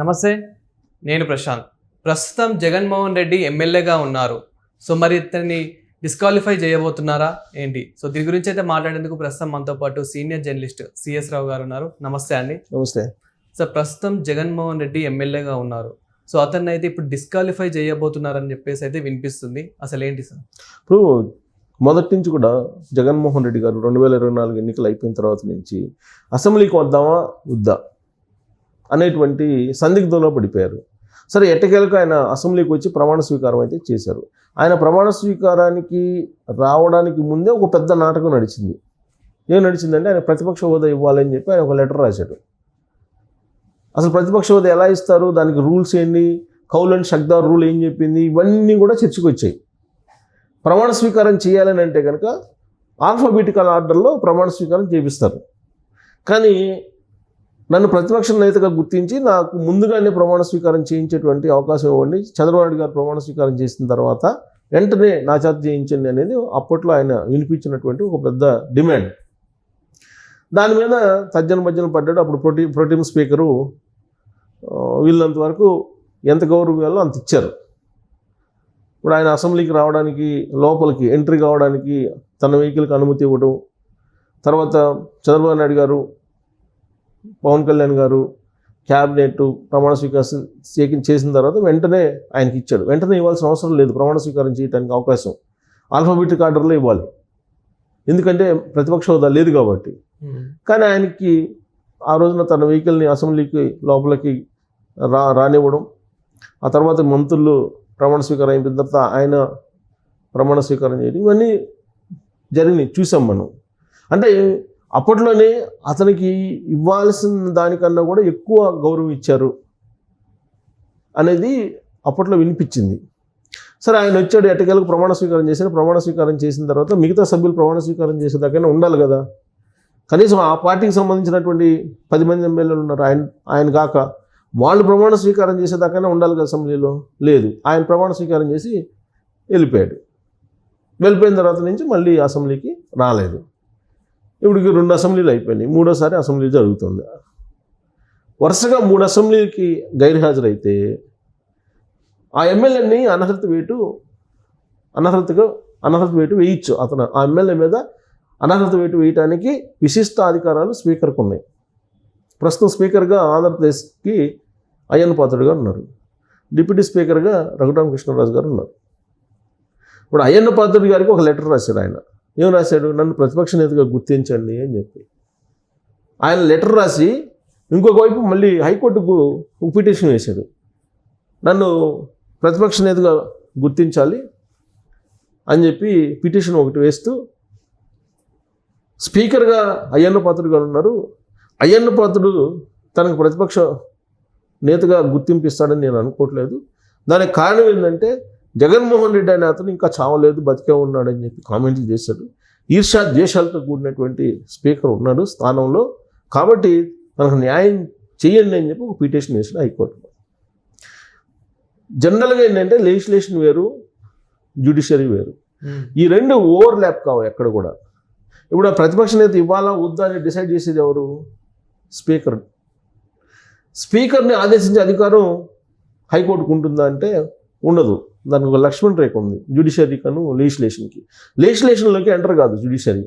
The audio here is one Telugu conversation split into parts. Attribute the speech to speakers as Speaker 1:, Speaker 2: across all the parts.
Speaker 1: నమస్తే నేను ప్రశాంత్. ప్రస్తుతం జగన్మోహన్ రెడ్డి ఎమ్మెల్యేగా ఉన్నారు. సో మరి ఇతన్ని డిస్క్వాలిఫై చేయబోతున్నారా? ఏంటి? సో దీని గురించి అయితే మాట్లాడేందుకు ప్రస్తుతం మనతో పాటు సీనియర్ జర్నలిస్ట్ సిఎస్ రావు గారు ఉన్నారు. నమస్తే అండి.
Speaker 2: నమస్తే.
Speaker 1: సో ప్రస్తుతం జగన్మోహన్ రెడ్డి ఎమ్మెల్యేగా ఉన్నారు. సో అతన్ని అయితే ఇప్పుడు డిస్క్వాలిఫై చేయబోతున్నారని చెప్పేసి అయితే వినిపిస్తుంది. అసలు ఏంటి సార్?
Speaker 2: ఇప్పుడు మొదటి నుంచి కూడా జగన్మోహన్ రెడ్డి గారు రెండు వేల ఇరవై నాలుగు ఎన్నికలు అయిపోయిన తర్వాత నుంచి అసెంబ్లీకి వద్దామా? వద్దా. అనేటువంటి సందిగ్ధంలో పడిపోయారు. సరే ఎట్టకేలకు ఆయన అసెంబ్లీకి వచ్చి ప్రమాణ స్వీకారం అయితే చేశారు. ఆయన ప్రమాణ స్వీకారానికి రావడానికి ముందే ఒక పెద్ద నాటకం నడిచింది. ఏం నడిచిందంటే ఆయన ప్రతిపక్ష హోదా ఇవ్వాలని చెప్పి ఆయన ఒక లెటర్ రాశాడు. అసలు ప్రతిపక్ష హోదా ఎలా ఇస్తారు? దానికి రూల్స్ ఏంటి? కౌల్ అండ్ షక్దార్ రూల్ ఏం చెప్పింది? ఇవన్నీ కూడా చర్చకు వచ్చాయి ప్రమాణ స్వీకారం చేయాలని అంటే కనుక ఆల్ఫాబెటికల్ ఆర్డర్లో ప్రమాణ స్వీకారం చేపిస్తారు. కానీ నన్ను ప్రతిపక్ష నేతగా గుర్తించి నాకు ముందుగానే ప్రమాణ స్వీకారం చేయించేటువంటి అవకాశం ఇవ్వండి. చంద్రబాబు గారు ప్రమాణ స్వీకారం చేసిన తర్వాత వెంటనే నా చేత చేయించండి అనేది అప్పట్లో ఆయన వినిపించినటువంటి ఒక పెద్ద డిమాండ్. దాని మీద తజ్జన మధ్యన పడ్డాడు. అప్పుడు ప్రోటీ ప్రోటీమ్ స్పీకరు వీళ్ళంత వరకు ఎంత గౌరవం ఇవ్వాలో అంత ఇచ్చారు. ఇప్పుడు ఆయన అసెంబ్లీకి రావడానికి లోపలికి ఎంట్రీ కావడానికి తన వెహికల్కి అనుమతి ఇవ్వడం తర్వాత చంద్రబాబు నాయుడు గారు పవన్ కళ్యాణ్ గారు క్యాబినెట్ ప్రమాణ స్వీకారం చేసిన తర్వాత వెంటనే ఆయనకి ఇచ్చాడు. వెంటనే ఇవ్వాల్సిన అవసరం లేదు. ప్రమాణ స్వీకారం చేయడానికి అవకాశం. ఆల్ఫాబెటిక్ ఆర్డర్లో ఇవ్వాలి. ఎందుకంటే ప్రతిపక్ష హోదా లేదు కాబట్టి. కానీ ఆయనకి ఆ రోజున తన వెహికల్ని అసెంబ్లీకి లోపలికి రా రానివ్వడం ఆ తర్వాత మంత్రులు ప్రమాణ స్వీకారం అయిపోయిన తర్వాత ఆయన ప్రమాణ స్వీకారం చేయడం ఇవన్నీ జరిగినాయి. చూసాం మనం. అంటే అప్పట్లోనే అతనికి ఇవ్వాల్సిన దానికన్నా కూడా ఎక్కువ గౌరవం ఇచ్చారు అనేది అప్పట్లో వినిపించింది. సరే ఆయన వచ్చాడు ఎట్టకేలకు ప్రమాణ స్వీకారం చేశారు ప్రమాణ స్వీకారం చేసిన తర్వాత మిగతా సభ్యులు ప్రమాణ స్వీకారం చేసేదాకైనా ఉండాలి కదా. కనీసం ఆ పార్టీకి సంబంధించినటువంటి పది మంది ఎమ్మెల్యేలు ఉన్నారు. ఆయన ఆయన కాక వాళ్ళు ప్రమాణ స్వీకారం చేసేదాకైనా ఉండాలి కదా అసెంబ్లీలో? లేదు. ఆయన ప్రమాణ స్వీకారం చేసి వెళ్ళిపోయాడు. వెళ్ళిపోయిన తర్వాత నుంచి మళ్ళీ అసెంబ్లీకి రాలేదు. ఇప్పటికి రెండు అసెంబ్లీలు అయిపోయినాయి. మూడోసారి అసెంబ్లీ జరుగుతుంది. వరుసగా మూడు అసెంబ్లీకి గైర్హాజరైతే ఆ ఎమ్మెల్యేని అనర్హత వేటు అనర్హతగా అనర్హత వేటు వేయచ్చు. అతను ఆ ఎమ్మెల్యే మీద అనర్హత వేటు వేయటానికి విశిష్ట అధికారాలు స్పీకర్కు ఉన్నాయి ప్రస్తుతం స్పీకర్గా ఆంధ్రప్రదేశ్కి అయ్యన్న పాత్రుడు గారు ఉన్నారు. డిప్యూటీ స్పీకర్గా రఘురామకృష్ణరాజు గారు ఉన్నారు. ఇప్పుడు అయ్యన్న పాత్రుడు గారికి ఒక లెటర్ రాశాడు ఆయన. ఏం రాశాడు? నన్ను ప్రతిపక్ష నేతగా గుర్తించండి అని చెప్పి. ఆయన లెటర్ రాసి ఇంకొక వైపు మళ్ళీ హైకోర్టుకు ఒక పిటిషన్ వేశాడు. నన్ను ప్రతిపక్ష నేతగా గుర్తించాలి అని చెప్పి పిటిషన్ ఒకటి వేస్తూ స్పీకర్గా అయ్యన్న పాత్రుడు గారు ఉన్నారు. అయ్యన్న పాత్రుడు తనకు ప్రతిపక్ష నేతగా గుర్తింపు ఇస్తాడని నేను అనుకోవట్లేదు. దానికి కారణం ఏంటంటే జగన్మోహన్ రెడ్డి అనే అతను ఇంకా చావలేదు బతికే ఉన్నాడని చెప్పి కామెంట్లు చేశాడు. ఈర్షా ద్వేషాలతో కూడినటువంటి స్పీకర్ ఉన్నాడు స్థానంలో. కాబట్టి తనకు న్యాయం చేయండి అని చెప్పి ఒక పిటిషన్ వేసాడు హైకోర్టులో. జనరల్గా ఏంటంటే లెజిస్లేషన్ వేరు జ్యుడిషియరీ వేరు. ఈ రెండు ఓవర్ ల్యాప్ కావు ఎక్కడ కూడా. ఇప్పుడు ఆ ప్రతిపక్ష నేత ఇవ్వాలా వద్దా అని డిసైడ్ చేసేది ఎవరు? స్పీకర్. స్పీకర్ని ఆదేశించే అధికారం హైకోర్టుకు ఉంటుందా అంటే ఉండదు. దానికి ఒక లక్ష్మణ్ రేఖ ఉంది జ్యుడిషియరీకను లెజిస్లేషన్కి లెజిస్లేషన్లోకి ఎంటర్ కాదు జ్యుడిషియరీ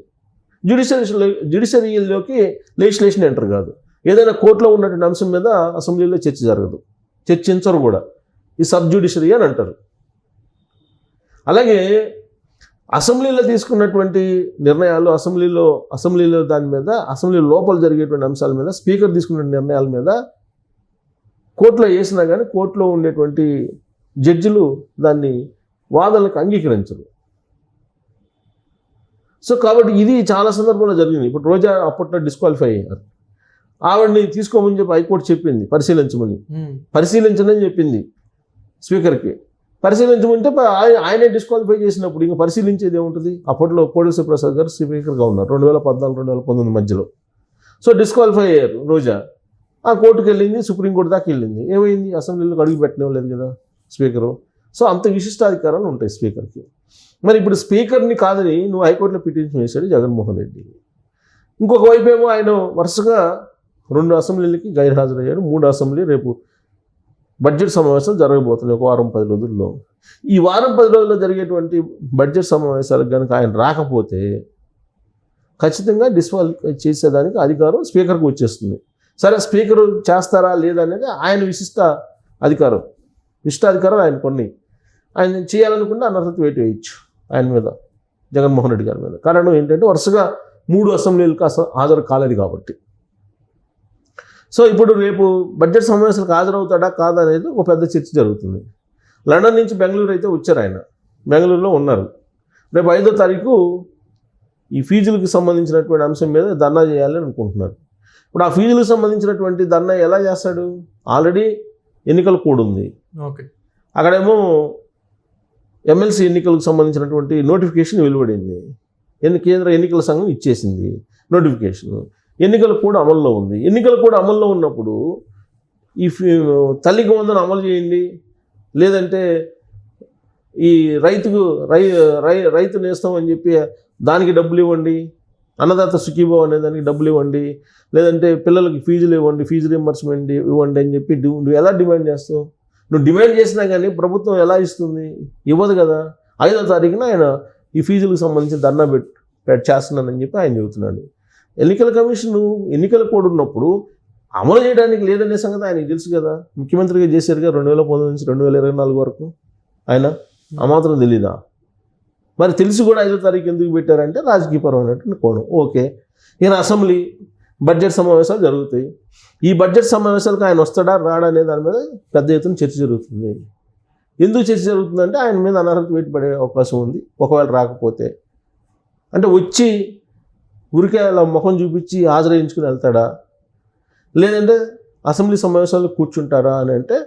Speaker 2: జ్యుడిషియరీలో జ్యుడిషియరీలోకి లెజిస్లేషన్ ఎంటర్ కాదు. ఏదైనా కోర్టులో ఉన్నటువంటి అంశం మీద అసెంబ్లీలో చర్చ జరగదు. చర్చించరు కూడా. ఈ సబ్ జ్యుడిషియరీ అని అంటారు. అలాగే అసెంబ్లీలో తీసుకున్నటువంటి నిర్ణయాలు అసెంబ్లీలో అసెంబ్లీలో దాని మీద అసెంబ్లీ లోపల జరిగేటువంటి అంశాల మీద స్పీకర్ తీసుకున్న నిర్ణయాల మీద కోర్టులో వేసినా కానీ కోర్టులో ఉండేటువంటి జడ్జిలు దాన్ని వాదనలకు అంగీకరించరు. సో కాబట్టి ఇది చాలా సందర్భంలో జరిగింది. ఇప్పుడు రోజా అప్పట్లో డిస్క్వాలిఫై అయ్యారు. ఆవిడని తీసుకోమని చెప్పి హైకోర్టు చెప్పింది పరిశీలించమని. పరిశీలించనని చెప్పింది స్పీకర్కి. పరిశీలించమంటే ఆయనే డిస్క్వాలిఫై చేసినప్పుడు ఇంకా పరిశీలించేది ఏముంటుంది? అప్పట్లో కోడేశ్వర ప్రసాద్ గారు స్పీకర్గా ఉన్నారు రెండు వేల పద్నాలుగు రెండు వేల పంతొమ్మిది మధ్యలో. సో డిస్క్వాలిఫై అయ్యారు రోజా. ఆ కోర్టుకు వెళ్ళింది సుప్రీంకోర్టు దాకా వెళ్ళింది. ఏమైంది? అసెంబ్లీలోకి అడుగు పెట్టడం లేదు కదా. స్పీకరు. సో అంత విశిష్టాధికారాలు ఉంటాయి స్పీకర్కి. మరి ఇప్పుడు స్పీకర్ని కాదని నువ్వు హైకోర్టులో పిటిషన్ వేశాడు జగన్మోహన్ రెడ్డి. ఇంకొక వైపు ఏమో ఆయన వరుసగా రెండు అసెంబ్లీలకి గైర్హాజరయ్యాడు మూడు అసెంబ్లీ రేపు బడ్జెట్ సమావేశాలు జరగబోతున్నాయి ఒక వారం పది రోజుల్లో. ఈ వారం పది రోజుల్లో జరిగేటువంటి బడ్జెట్ సమావేశాలకు కనుక ఆయన రాకపోతే ఖచ్చితంగా డిస్క్వాలిఫై చేసేదానికి అధికారం స్పీకర్కి వచ్చేస్తుంది. సరే స్పీకర్ చేస్తారా లేదా అనేది ఆయన విశిష్ట అధికారం. ఇష్టాధికారాలు ఆయన కొన్ని. ఆయన చేయాలనుకుంటే అనర్హత వేటు వేయచ్చు ఆయన మీద జగన్మోహన్ రెడ్డి గారి మీద. కారణం ఏంటంటే వరుసగా మూడు అసెంబ్లీలకు అసలు హాజరు కాలేదు కాబట్టి. సో ఇప్పుడు రేపు బడ్జెట్ సమావేశాలకు హాజరవుతాడా కాదా అనేది ఒక పెద్ద చర్చ జరుగుతుంది. లండన్ నుంచి బెంగళూరు అయితే వచ్చారు ఆయన. బెంగళూరులో ఉన్నారు. రేపు ఐదో తారీఖు ఈ ఫీజులకు సంబంధించినటువంటి అంశం మీద ధర్నా చేయాలని అనుకుంటున్నారు. ఇప్పుడు ఆ ఫీజులకు సంబంధించినటువంటి ధర్నా ఎలా చేస్తాడు? ఆల్రెడీ ఎన్నికల కోడ్ ఉంది.
Speaker 1: ఓకే.
Speaker 2: అక్కడేమో ఎమ్మెల్సీ ఎన్నికలకు సంబంధించినటువంటి నోటిఫికేషన్ వెలువడింది. ఎన్ని కేంద్ర ఎన్నికల సంఘం ఇచ్చేసింది నోటిఫికేషన్. ఎన్నికలు కూడా అమల్లో ఉంది. ఎన్నికలు కూడా అమల్లో ఉన్నప్పుడు ఈ తల్లికి వందన అమలు చేయండి. లేదంటే ఈ రైతుకు రై రై రైతు నేస్తాం అని చెప్పి దానికి డబ్బులు ఇవ్వండి. అన్నదాత సుఖీభో అనే దానికి డబ్బులు ఇవ్వండి లేదంటే పిల్లలకి ఫీజులు ఇవ్వండి ఫీజు రింబర్స్మెంట్ ఇవ్వండి అని చెప్పి నువ్వు ఎలా డిమాండ్ చేస్తావు? నువ్వు డిమాండ్ చేసినా కానీ ప్రభుత్వం ఎలా ఇస్తుంది? ఇవ్వదు కదా. ఐదో తారీఖున ఆయన ఈ ఫీజులకు సంబంధించి ధర్నా పెట్ చేస్తున్నానని చెప్పి ఆయన చెబుతున్నాడు. ఎన్నికల కమిషన్ ఎన్నికల కోడ్ ఉన్నప్పుడు అమలు చేయడానికి లేదనే సంగతి ఆయనకి తెలుసు కదా. ముఖ్యమంత్రిగా చేశారుగా రెండు వేల పంతొమ్మిది నుంచి రెండు వేల ఇరవై నాలుగు వరకు. ఆయన ఆ మాత్రం తెలీదా? మరి తెలిసి కూడా ఐదో తారీఖు ఎందుకు పెట్టారంటే రాజకీయపరమైనటువంటి కోణం. ఓకే. ఈయన అసెంబ్లీ బడ్జెట్ సమావేశాలు జరుగుతాయి. ఈ బడ్జెట్ సమావేశాలకు ఆయన వస్తాడా రాడా అనే దాని మీద పెద్ద ఎత్తున చర్చ జరుగుతుంది. ఎందుకు చర్చ జరుగుతుందంటే ఆయన మీద అనర్హత వేటు పడే అవకాశం ఉంది. ఒకవేళ రాకపోతే. అంటే వచ్చి ఊరికే అలా ముఖం చూపించి హాజరయించుకుని వెళ్తాడా? లేదంటే అసెంబ్లీ సమావేశాల్లో కూర్చుంటారా అని అంటే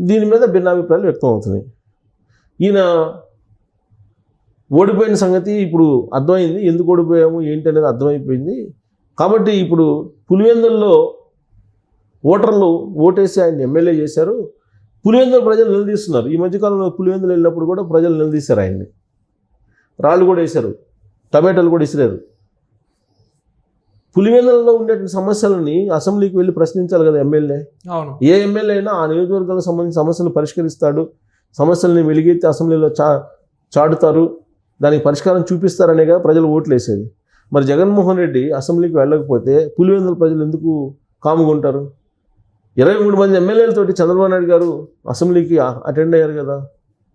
Speaker 2: దీని మీద భిన్నాభిప్రాయాలు వ్యక్తం అవుతున్నాయి. ఈయన ఓడిపోయిన సంగతి ఇప్పుడు అర్థమైంది. ఎందుకు ఓడిపోయాము? ఏంటి అనేది అర్థమైపోయింది. కాబట్టి ఇప్పుడు పులివెందుల్లో ఓటర్లు ఓటేసి ఆయన ఎమ్మెల్యే చేశారు. పులివెందుల ప్రజలు నిలదీస్తున్నారు. ఈ మధ్యకాలంలో పులివెందులు వెళ్ళినప్పుడు కూడా ప్రజలు నిలదీశారు ఆయన్ని. రాళ్ళు కూడా వేశారు. టమాటాలు కూడా ఇసిరారు పులివెందులలో ఉండే సమస్యలని అసెంబ్లీకి వెళ్ళి ప్రశ్నించాలి కదా ఎమ్మెల్యే.
Speaker 1: అవును.
Speaker 2: ఏ ఎమ్మెల్యే అయినా ఆ నియోజకవర్గాలకు సంబంధించిన సమస్యలు పరిష్కరిస్తాడు. సమస్యల్ని వెలిగెత్తి అసెంబ్లీలో చా చాటుతారు. దానికి పరిష్కారం చూపిస్తారనే కదా ప్రజలు ఓట్లు వేసేది మరి జగన్మోహన్ రెడ్డి అసెంబ్లీకి వెళ్ళకపోతే పులివెందుల ప్రజలు ఎందుకు కాముకుంటారు ఇరవై మూడు మంది ఎమ్మెల్యేలతోటి చంద్రబాబు నాయుడు గారు అసెంబ్లీకి అటెండ్ అయ్యారు కదా.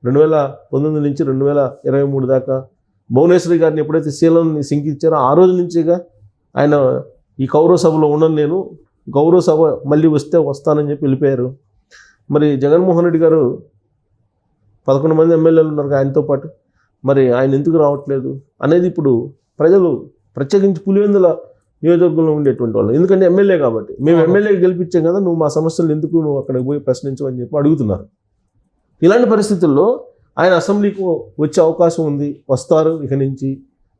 Speaker 2: రెండు వేల పంతొమ్మిది నుంచి రెండు వేల ఇరవై మూడు దాకా భువనేశ్వరి గారిని ఎప్పుడైతే శీలని సింకిచ్చారో ఆ రోజు నుంచిగా ఆయన ఈ కౌరవ సభలో ఉండను నేను. గౌరవ సభ మళ్ళీ వస్తే వస్తానని చెప్పి వెళ్ళిపోయారు. మరి జగన్మోహన్ రెడ్డి గారు పదకొండు మంది ఎమ్మెల్యేలు ఉన్నారు ఆయనతో పాటు. మరి ఆయన ఎందుకు రావట్లేదు అనేది ఇప్పుడు ప్రజలు ప్రత్యేకించి పులివెందుల నియోజకవర్గంలో ఉండేటువంటి వాళ్ళు. ఎందుకంటే ఎమ్మెల్యే కాబట్టి. మేము
Speaker 1: అవును.
Speaker 2: ఎమ్మెల్యేకి గెలిపించాం కదా నువ్వు మా సమస్యలు ఎందుకు నువ్వు అక్కడికి పోయి ప్రశ్నించవు అని చెప్పి అడుగుతున్నారు. ఇలాంటి పరిస్థితుల్లో ఆయన అసెంబ్లీకి వచ్చే అవకాశం ఉంది వస్తారు ఇక నుంచి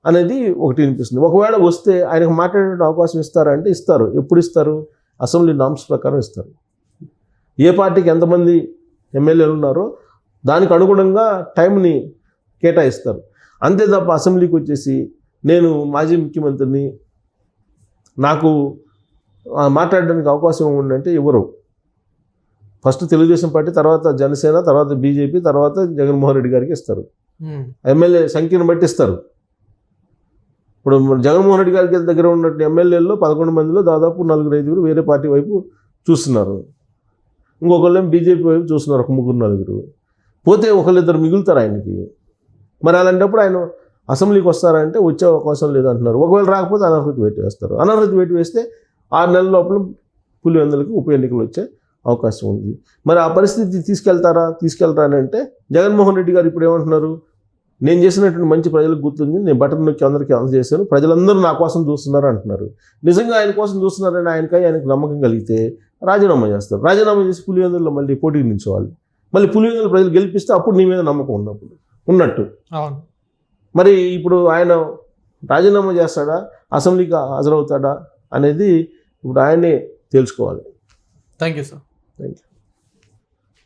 Speaker 2: అనేది ఒకటి వినిపిస్తుంది. ఒకవేళ వస్తే ఆయనకు మాట్లాడే అవకాశం ఇస్తారా అంటే ఇస్తారు. ఎప్పుడు ఇస్తారు? అసెంబ్లీ నామ్స్ ప్రకారం ఇస్తారు. ఏ పార్టీకి ఎంతమంది ఎమ్మెల్యేలు ఉన్నారో దానికి అనుగుణంగా టైంని కేటాయిస్తారు. అంతే తప్ప అసెంబ్లీకి వచ్చేసి నేను మాజీ ముఖ్యమంత్రిని నాకు మాట్లాడడానికి అవకాశం ఉందంటే ఎవరు? ఫస్ట్ తెలుగుదేశం పార్టీ తర్వాత జనసేన తర్వాత బీజేపీ తర్వాత జగన్మోహన్ రెడ్డి గారికి ఇస్తారు. ఎమ్మెల్యే సంఖ్యను బట్టి ఇస్తారు. ఇప్పుడు జగన్మోహన్ రెడ్డి గారికి దగ్గర ఉన్నట్టు ఎమ్మెల్యేల్లో పదకొండు మందిలో దాదాపు నలుగురు ఐదుగురు వేరే పార్టీ వైపు చూస్తున్నారు. ఇంకొకళ్ళు బీజేపీ వైపు చూస్తున్నారు ఒక ముగ్గురు నలుగురు. పోతే ఒకళ్ళిద్దరు మిగులుతారు ఆయనకి. మరి అలాంటప్పుడు ఆయన అసెంబ్లీకి వస్తారంటే వచ్చే అవకాశం లేదు అంటున్నారు ఒకవేళ రాకపోతే అనర్హత వేటు వేస్తారు. అనర్హత వేటు వేస్తే ఆరు నెలల లోపల పులివెందులకి ఉప ఎన్నికలు వచ్చే అవకాశం ఉంది. మరి ఆ పరిస్థితి తీసుకెళ్తారా? తీసుకెళ్తారా అని అంటే జగన్మోహన్ రెడ్డి గారు ఇప్పుడు ఏమంటున్నారు? నేను చేసినటువంటి మంచి ప్రజలకు గుర్తుంది. నేను బటన్ నొక్కి అందరికీ అందజేశాను ప్రజలందరూ నా కోసం చూస్తున్నారు అంటున్నారు. నిజంగా ఆయన కోసం చూస్తున్నారని ఆయనకై ఆయనకు నమ్మకం కలిగితే రాజీనామా చేస్తారు. రాజీనామా చేసి పులివెందుల్లో మళ్ళీ పోటీకి నిల్చోవాలి మళ్ళీ పులివెందుల ప్రజలు గెలిపిస్తే అప్పుడు నీ మీద నమ్మకం ఉన్నప్పుడు. ఉన్నట్టు.
Speaker 1: అవును.
Speaker 2: మరి ఇప్పుడు ఆయన రాజీనామా చేస్తాడా? అసెంబ్లీకి హాజరవుతాడా? అనేది ఇప్పుడు ఆయనే తెలుసుకోవాలి.
Speaker 1: Thank you sir.
Speaker 2: Thank you